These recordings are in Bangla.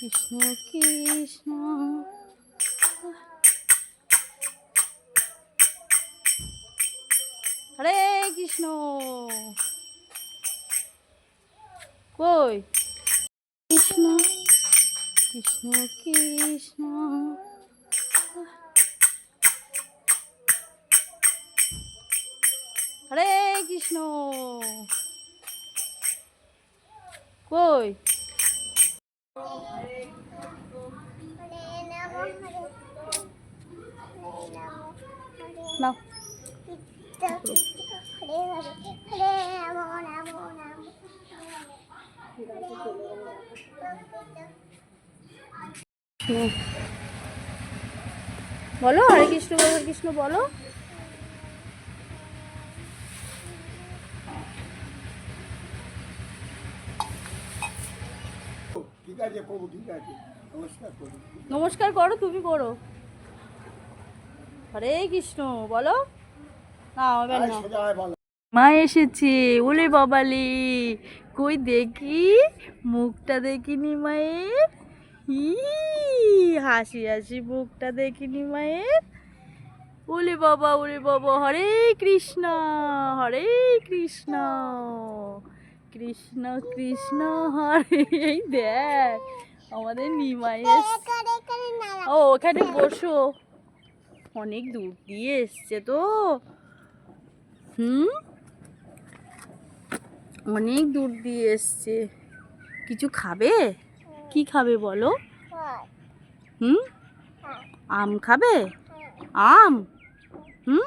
কৃষ্ণ কৃষ্ণ। হরে কৃষ্ণ। কই? কৃষ্ণ কৃষ্ণ কৃষ্ণ। হরে কৃষ্ণ। কই? বলো হরে কৃষ্ণ হরে কৃষ্ণ বলো। ঠিক আছে করব ঠিক আছে। নমস্কার করব নমস্কার করো তুমি করো। হরে কৃষ্ণ বলো। না হবে না হয় মা এসেছে ওলে বাবালি। কই দেখি? মুখটা দেখিনি মায়ের। হি হাসি হাসি মুখটা দেখিনি মায়ের। ওলে বাবা ওলে বাবা হরে কৃষ্ণ হরে কৃষ্ণ। কৃষ্ণ কৃষ্ণ হরে এই দেখ আমাদের নিমাই ও ওখানে বসো। অনেক দূর দিয়ে এসছে তো। হুম? অনেক দূর দিয়ে এসছে। কিছু খাবে? কি খাবে বলো? হুম? আম খাবে? আম? হুম?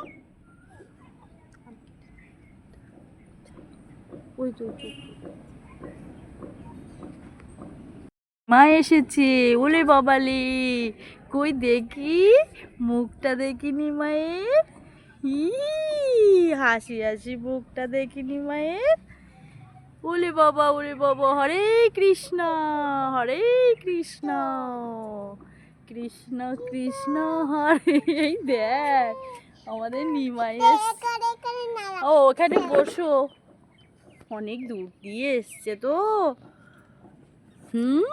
ওই তো মা এসেছে ওলে বাবালি কই দেখি মুখটা দেখিনি মায়ের হি হাসি হাসি মুখটা দেখিনি মায়ের ওলে বাবা ওলে বাবা হরে কৃষ্ণ হরে কৃষ্ণ কৃষ্ণ কৃষ্ণ হরে এই দেখ আমাদের নিমাই এসছে ও ওখানে বসো অনেক দূর দিয়ে এসছে তো। হুম?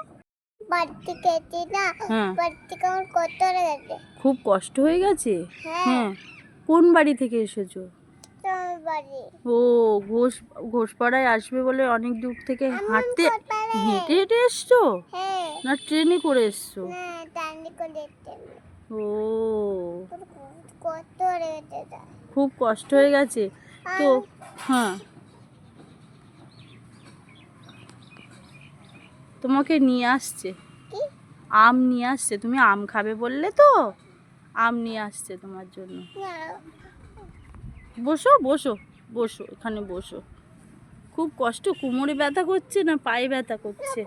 বাড়তি না হ্যাঁ। গেছে? খুব কষ্ট হয়ে গেছে? হ্যাঁ। কোন বাড়ি থেকে এসেছ? বাড়ি। ও ঘোষ ঘোষপাড়ায় আসবে বলে অনেক দূর থেকে হাঁটতে হেঁটে হেঁটে এসছো? হ্যাঁ। না ট্রেনে করে এসছো? ও। খুব কষ্ট হয়ে গেছে তো। হ্যাঁ। তোমাকে নিয়ে আসছে। আম নিয়ে আসছে। তুমি আম খাবে বললে তো? আম নিয়ে আসছে তোমার জন্য। বসো বসো বসো এখানে বসো। খুব কষ্ট কোমরে ব্যথা করছে না পায়ে ব্যথা করছে?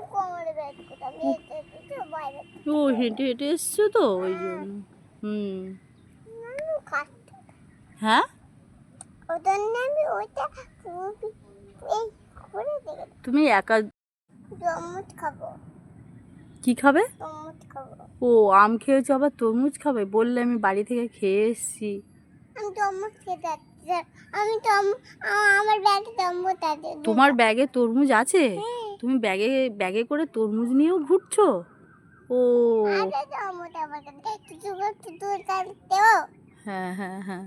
ও হেঁটে হেঁটে এসছো তো? ওই জন্য। হুম। হ্যাঁ? করে দেখে তুমি একা জমুজ খাব। কি খাবে? জমুজ খাব। ও আম খেয়েছো আবার তরমুজ খাবে? বললে আমি বাড়ি থেকে খেয়ে এসেছি। আমি জমুজ খেতে যাচ্ছি। আমি আমার ব্যাগে জম্বুজ আছে। তোমার ব্যাগে তরমুজ আছে? হ্যাঁ। তুমি ব্যাগে ব্যাগে করে তরমুজ নিয়েও ঘুরছো? ও। হ্যাঁ হ্যাঁ হ্যাঁ।